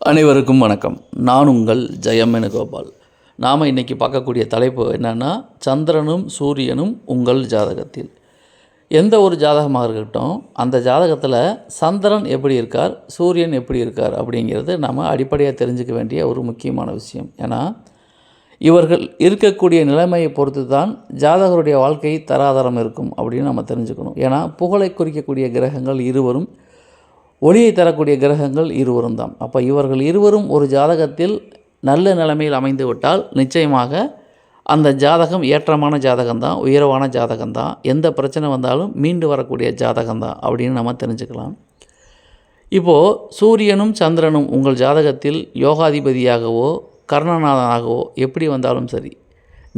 அனைவருக்கும் வணக்கம். நான் உங்கள் ஜெயம் வேணுகோபால். நாம் இன்றைக்கி பார்க்கக்கூடிய தலைப்பு என்னென்னா சந்திரனும் சூரியனும் உங்கள் ஜாதகத்தில். எந்த ஒரு ஜாதகமாக இருக்கட்டும் அந்த ஜாதகத்தில் சந்திரன் எப்படி இருக்கார் சூரியன் எப்படி இருக்கார் அப்படிங்கிறது நம்ம அடிப்படையாக தெரிஞ்சுக்க வேண்டிய ஒரு முக்கியமான விஷயம். ஏன்னா இவர்கள் இருக்கக்கூடிய நிலைமையை பொறுத்து தான் ஜாதகருடைய வாழ்க்கை தராதரம் இருக்கும் அப்படின்னு நம்ம தெரிஞ்சுக்கணும். ஏன்னா புகழை குறிக்கக்கூடிய கிரகங்கள் இருவரும் ஒளியை தரக்கூடிய கிரகங்கள் இருவரும் தான். அப்போ இவர்கள் இருவரும் ஒரு ஜாதகத்தில் நல்ல நிலைமையில் அமைந்து விட்டால் நிச்சயமாக அந்த ஜாதகம் ஏற்றமான ஜாதகம்தான் உயர்வான ஜாதகம்தான் எந்த பிரச்சனை வந்தாலும் மீண்டு வரக்கூடிய ஜாதகம்தான் அப்படின்னு நம்ம தெரிஞ்சுக்கலாம். இப்போது சூரியனும் சந்திரனும் உங்கள் ஜாதகத்தில் யோகாதிபதியாகவோ கர்ணநாதனாகவோ எப்படி வந்தாலும் சரி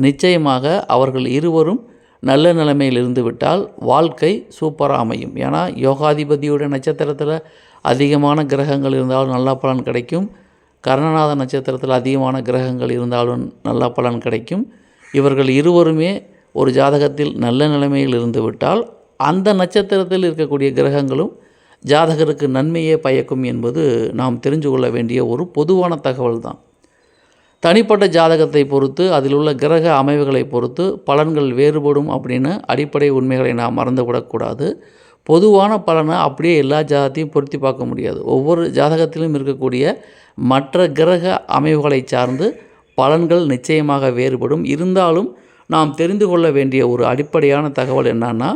நிச்சயமாக அவர்கள் இருவரும் நல்ல நிலைமையில் இருந்து விட்டால் வாழ்க்கை சூப்பராக அமையும். ஏன்னா யோகாதிபதியோட நட்சத்திரத்தில் அதிகமான கிரகங்கள் இருந்தாலும் நல்ல பலன் கிடைக்கும். கர்ணநாத நட்சத்திரத்தில் அதிகமான கிரகங்கள் இருந்தாலும் நல்ல பலன் கிடைக்கும். இவர்கள் இருவருமே ஒரு ஜாதகத்தில் நல்ல நிலைமையில் இருந்து விட்டால் அந்த நட்சத்திரத்தில் இருக்கக்கூடிய கிரகங்களும் ஜாதகருக்கு நன்மையே பயக்கும் என்பது நாம் தெரிஞ்சு கொள்ள வேண்டிய ஒரு பொதுவான தகவல் தான் தனிப்பட்ட ஜாதகத்தை பொறுத்து அதில் உள்ள கிரக அமைவுகளை பொறுத்து பலன்கள் வேறுபடும் அப்படின்னு அடிப்படை உண்மைகளை நாம் மறந்துவிடக்கூடாது. பொதுவான பலனை அப்படியே எல்லா ஜாதகத்தையும் பொருத்தி பார்க்க முடியாது. ஒவ்வொரு ஜாதகத்திலும் இருக்கக்கூடிய மற்ற கிரக அமைவுகளை சார்ந்து பலன்கள் நிச்சயமாக வேறுபடும். இருந்தாலும் நாம் தெரிந்து கொள்ள வேண்டிய ஒரு அடிப்படையான தகவல் என்னன்னா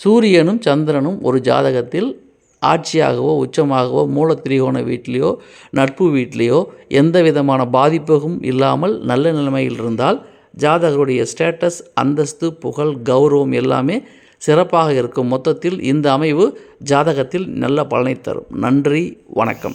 சூரியனும் சந்திரனும் ஒரு ஜாதகத்தில் ஆட்சியாகவோ உச்சமாகவோ மூல திரிகோண நட்பு வீட்டிலையோ எந்த விதமான பாதிப்பும் இல்லாமல் நல்ல நிலைமையில் இருந்தால் ஜாதகருடைய ஸ்டேட்டஸ் அந்தஸ்து புகழ் கௌரவம் எல்லாமே சிறப்பாக இருக்கும். மொத்தத்தில் இந்த அமைவு ஜாதகத்தில் நல்ல பலனை தரும். நன்றி வணக்கம்.